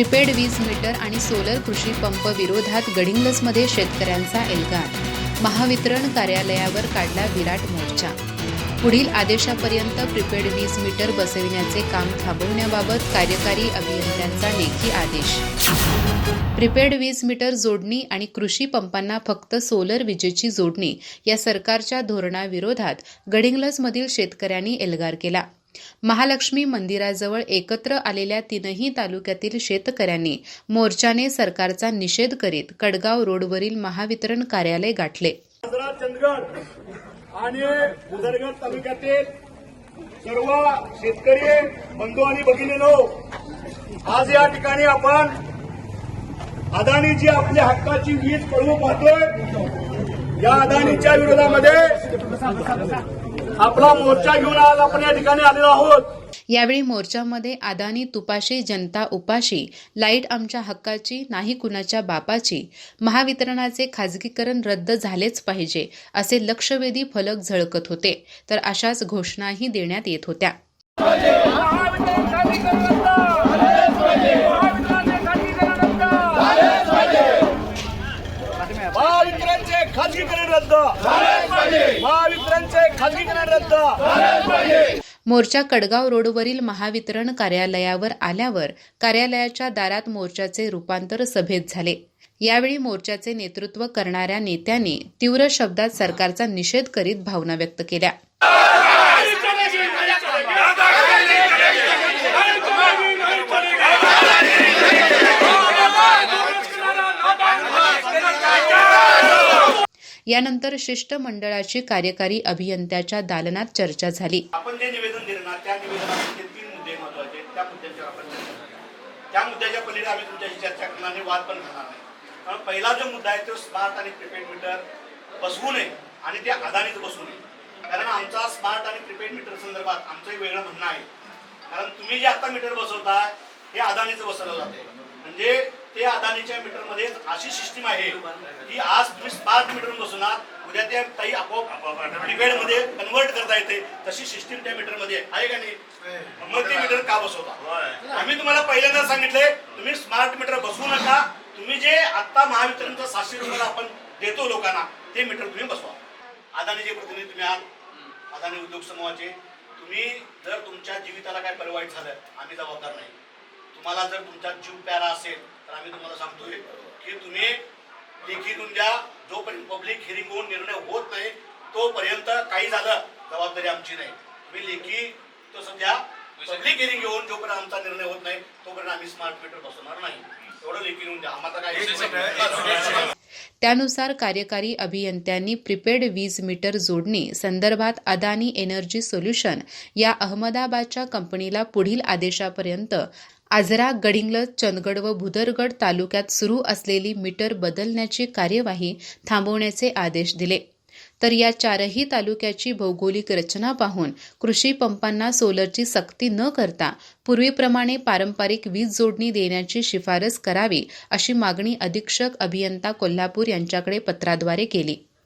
Prepaid वीज metre आणि solar कृषी पंप विरोधात गडिंग्लजमध्ये शेतकऱ्यांचा एल्गार. महावितरण कार्यालयावर काढला विराट मोर्चा. पुढील आदेशापर्यंत प्रिपेड वीज मीटर बसविण्याचे काम थांबवण्याबाबत कार्यकारी अभियंत्यांचा लेखी आदेश. प्रिपेड वीज मीटर जोडणी आणि कृषी पंपांना फक्त सोलर विजेची जोडणी या सरकारच्या धोरणाविरोधात गडिंग्लजमधील शेतकऱ्यांनी एल्गार केला. महालक्ष्मी मंदिराजवळ एकत्र आलेल्या तीनही तालुक्यातील शेतकऱ्यांनी मोर्चाने सरकारचा निषेध करीत कडगाव रोडवरील महावितरण कार्यालय गाठले. चंदगड आणि उदरगड तालुक्यातील सर्व शेतकरी बंधू आणि भगिनीनो आज या ठिकाणी आपण अदानीची आपल्या हक्काची वीज पळवू पाहतोय. या अदानीच्या विरोधामध्ये आपला मोर्चा घेऊन आज आपण या ठिकाणी आलेलो आहोत. यावेळी मोर्चामध्ये अदानी तुपाशी जनता उपाशी लाइट आमच्या हक्काची नाही कुणाच्या बापाची महावितरणाचे खाजगीकरण रद्द झालेच पाहिजे असे लक्षवेधी फलक झळकत होते तर अशाच घोषणाही देण्यात येत होत्या. महावितरणचे खाजगीकरण रद्द. महावितरणचे खाजगीकरण रद्द. मोर्चा कडगाव रोडवरील महावितरण कार्यालयावर आल्यावर कार्यालयाच्या दारात मोर्चाचे रूपांतर सभेत झाले. यावेळी मोर्चाचे नेतृत्व करणाऱ्या नेत्यांनी तीव्र शब्दात सरकारचा निषेध करीत भावना व्यक्त केल्या. यानंतर शिष्टमंडळाची कार्यकारी अभियंत्याच्या दालनात चर्चा झाली. आपण जे निवेदन दिले ना त्या निवेदनामध्ये तीन मुद्दे महत्त्वाचे त्या मुद्द्याच्या आपण त्या मुद्द्याच्या पलीकडे आम्ही तुमच्याशी चर्चा करणार आणि वाद पण करणार नाही. कारण पहिला जो मुद्दा आहे तो स्मार्ट आणि प्रिपेड मीटर बसवू नये आणि ते अदानीत बसवू नये. कारण आमचा स्मार्ट आणि प्रिपेड मीटर संदर्भात आमचं एक वेगळं म्हणणं आहे. कारण तुम्ही जे आता मीटर बसवताय हे अदानीचं बसवलं जाते म्हणजे ते अदानीच्या मीटरमध्ये अशी सिस्टीम आहे की आज तुम्ही स्मार्ट मीटर बसवणार उद्या ते काही आपोआप प्रिपेडमध्ये कन्वर्ट करता येते. तशी सिस्टीम त्या मीटरमध्ये आहे का नाही? मग ते मीटर का बसवता? आम्ही तुम्हाला पहिल्यांदा सांगितले तुम्ही स्मार्ट मीटर बसवू नका. तुम्ही जे आता महावितरणचा सातशे रुपयाला आपण देतो लोकांना ते मीटर तुम्ही बसवा. अदानीचे प्रतिनिधी तुम्ही आहात. अदानी उद्योग समूहाचे. तुम्ही जर तुमच्या जीविताला काय परिवाईट झालं आम्ही जबाबदार नाही. तुम्हाला जर तुमचा जीव प्यारा असेल तर आम्ही तुम्हाला सांगतोय की तुम्ही लेखी देऊन द्या. जोपर्यंत पब्लिक हिअरिंग होऊन निर्णय होत नाही तोपर्यंत काही झालं जबाबदारी आमची नाही. तुम्ही लेखी तसं द्या पब्लिक हिअरिंग घेऊन जोपर्यंत आमचा निर्णय होत नाही तोपर्यंत आम्ही स्मार्ट मीटर बसवणार नाही. एवढं लेखी देऊन द्या. आम्हाला काय त्यानुसार कार्यकारी अभियंत्यांनी प्रिपेड वीज मीटर जोडणी संदर्भात अदानी एनर्जी सोल्युशन या अहमदाबादच्या कंपनीला पुढील आदेशापर्यंत आजरा गडिंग्लज चंदगड व भुदरगड तालुक्यात सुरू असलेली मीटर बदलण्याची कार्यवाही थांबवण्याचे आदेश दिले. तर या चारही तालुक्याची भौगोलिक रचना पाहून कृषी पंपांना सोलरची सक्ती न करता पूर्वीप्रमाणे पारंपरिक वीज जोडणी देण्याची शिफारस करावी अशी मागणी अधीक्षक अभियंता कोल्हापूर यांच्याकडे पत्राद्वारे केली.